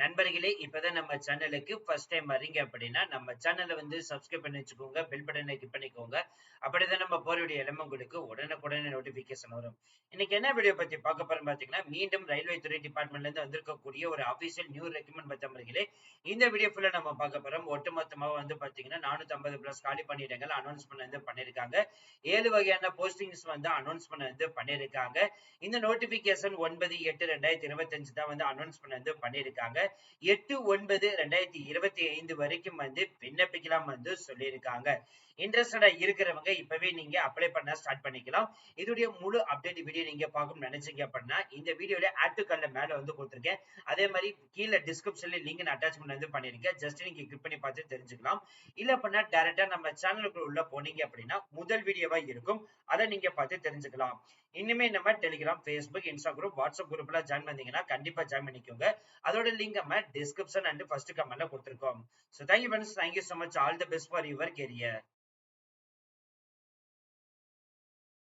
நண்பர்களே இப்பதான் நம்ம சேனலுக்கு ஃபர்ஸ்ட் டைம் வரீங்க அப்படின்னா நம்ம சேனலை வந்து சப்ஸ்கிரைப் பண்ணி வச்சுக்கோங்க பெல் பட்டனை கிளிக் பண்ணிக்கோங்க. அப்படிதான் நம்ம போற வீடியோ எல்லாமே உடனுக்குடனே நோட்டிபிகேஷன் வரும். இன்னைக்கு என்ன வீடியோ பத்தி பார்க்க போறோம் பாத்தீங்கன்னா மீண்டும் ரயில்வே துறை டிபார்ட்மெண்ட்ல இருந்து வந்திருக்கக்கூடிய ஒரு அபிஷியல் நியூ ரெக்கமெண்ட் பத்தவர்களே இந்த வீடியோ ஃபுல்லா நம்ம பார்க்க போறோம். ஒட்டுமொத்தமா வந்து பாத்தீங்கன்னா நானூத்தி ஐம்பது பிளஸ் காலி பண்ணிடுங்கள் அனௌன்ஸ் பண்ண வந்து பண்ணிருக்காங்க. ஏழு வகையான போஸ்டிங்ஸ் வந்து அனௌன்ஸ் பண்ண வந்து பண்ணிருக்காங்க. இந்த நோட்டிபிகேஷன் ஒன்பது எட்டு ரெண்டாயிரத்தி இருபத்தஞ்சு தான் வந்து அனௌன்ஸ் பண்ண வந்து பண்ணிருக்காங்க. எட்டு ஒன்பது ரெண்டாயிரத்தி இருபத்தி ஐந்து வரைக்கும் வந்து விண்ணப்பிக்கலாம் வந்து சொல்லியிருக்காங்க. இன்ட்ரெஸ்டடா இருக்கிறவங்க இப்பவே நீங்க அப்ளை பண்ண ஸ்டார்ட் பண்ணிக்கலாம். இதோடைய முழு அப்டேட் வீடியோ நீங்க பார்க்கணும் நினைச்சீங்க அப்படின்னா இந்த வீடியோல ஆட் டு கல்ல மேல வந்து கொடுத்துருக்கேன். அதே மாதிரி கீழே டிஸ்கிரிப்ஷன்ல லிங்க் நான் அட்டாச்மெண்ட் வந்து பண்ணிருக்கேன் ஜஸ்ட் நீங்க கிளிக் பண்ணி பார்த்து தெரிஞ்சுக்கலாம். இல்ல அப்படின்னா டேரக்டா நம்ம சேனலுக்கு உள்ள போனீங்க அப்படின்னா முதல் வீடியோவா இருக்கும். அதை நீங்க பார்த்து தெரிஞ்சுக்கலாம். இனிமே நம்ம டெலிகிராம் ஃபேஸ்புக் இன்ஸ்டாகிராம் வாட்ஸ்அப் குரூப்ல ஜாயின் பண்ணீங்கன்னா கண்டிப்பா ஜாயின் பண்ணிக்கோங்க. அதோட லிங்க் நம்ம டிஸ்கிரிப்ஷன் அண்ட் ஃபர்ஸ்ட் கமெண்ட்ல கொடுத்துருக்கோம். So thank you friends thank you so much all the best for your career